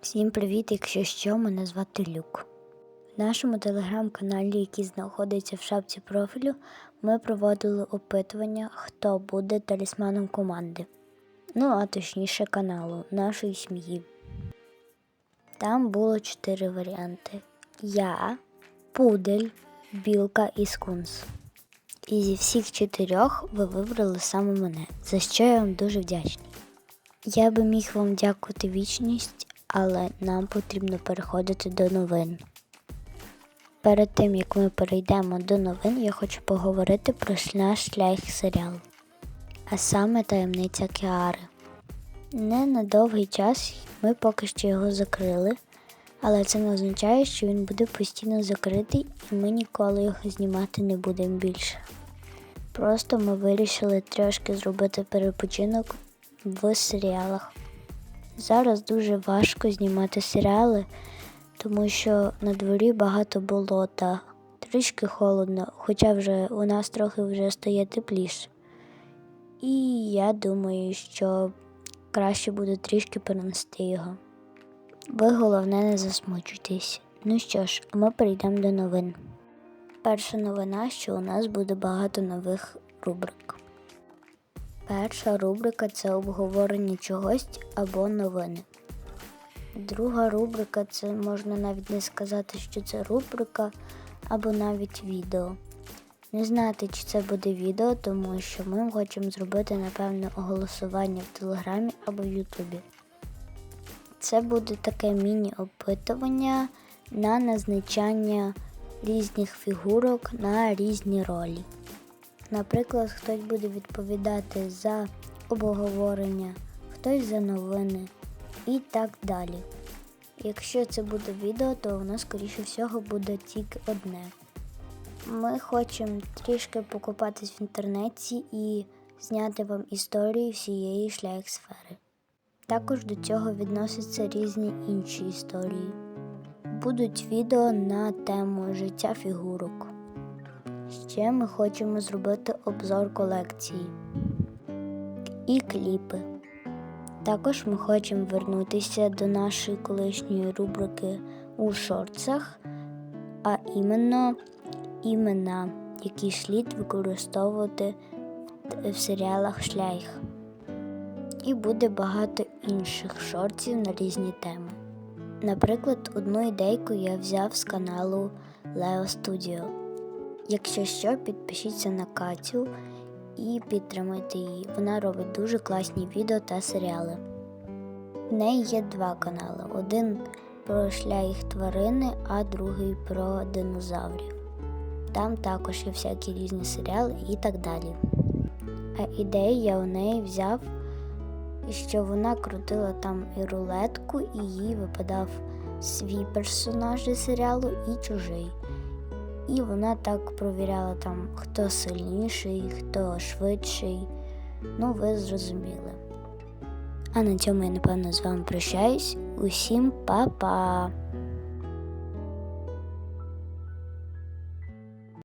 Всім привіт, якщо що, мене звати Люк. В нашому телеграм-каналі, який знаходиться в шапці профілю, ми проводили опитування, хто буде талісманом команди. Ну, а точніше каналу нашої сім'ї. Там було чотири варіанти: я, пудель, білка і скунс. І зі всіх чотирьох ви вибрали саме мене, за що я вам дуже вдячний. Я би міг вам дякувати вічність, але нам потрібно переходити до новин. Перед тим як ми перейдемо до новин, я хочу поговорити про наш шлях серіал, а саме таємниця Кіари. Не на довгий час ми поки що його закрили, але це не означає, що він буде постійно закритий і ми ніколи його знімати не будемо більше. Просто ми вирішили трошки зробити перепочинок в серіалах. Зараз дуже важко знімати серіали, тому що на дворі багато болота, трішки холодно, хоча вже у нас трохи вже стає тепліше. І я думаю, що краще буде трішки перенести його. Ви головне не засмучуйтесь. Ну що ж, ми перейдемо до новин. Перша новина, що у нас буде багато нових рубрик. Перша рубрика це обговорення чогось або новини. Друга рубрика це можна навіть не сказати, що це рубрика або навіть відео. Не знати, чи це буде відео, тому що ми хочемо зробити, напевно, голосування в Телеграмі або в Ютубі. Це буде таке міні-опитування на назначання різних фігурок на різні ролі. Наприклад, хтось буде відповідати за обговорення, хтось за новини і так далі. Якщо це буде відео, то воно, скоріше всього, буде тільки одне. Ми хочемо трішки покупатись в інтернеті і зняти вам історії всієї шлях сфери. Також до цього відносяться різні інші історії. Будуть відео на тему життя фігурок. Ще ми хочемо зробити обзор колекції і кліпи. Також ми хочемо вернутися до нашої колишньої рубрики у шорцах, а іменно імена, які слід використовувати в- серіалах Шлях. І буде багато інших шортів на різні теми. Наприклад, одну ідейку я взяв з каналу Leo Studio. Якщо що, підпишіться на Катю і підтримайте її. Вона робить дуже класні відео та серіали. В неї є два канали: один про шлях тварини, а другий про динозаврів. Там також є всякі різні серіали і так далі. А ідею я у неї взяв, що вона крутила там і рулетку, і їй випадав свій персонаж із серіалу і чужий. І вона так провіряла там, хто сильніший, хто швидший. Ну, ви зрозуміли. А на цьому я напевно з вами прощаюсь. Усім па-па!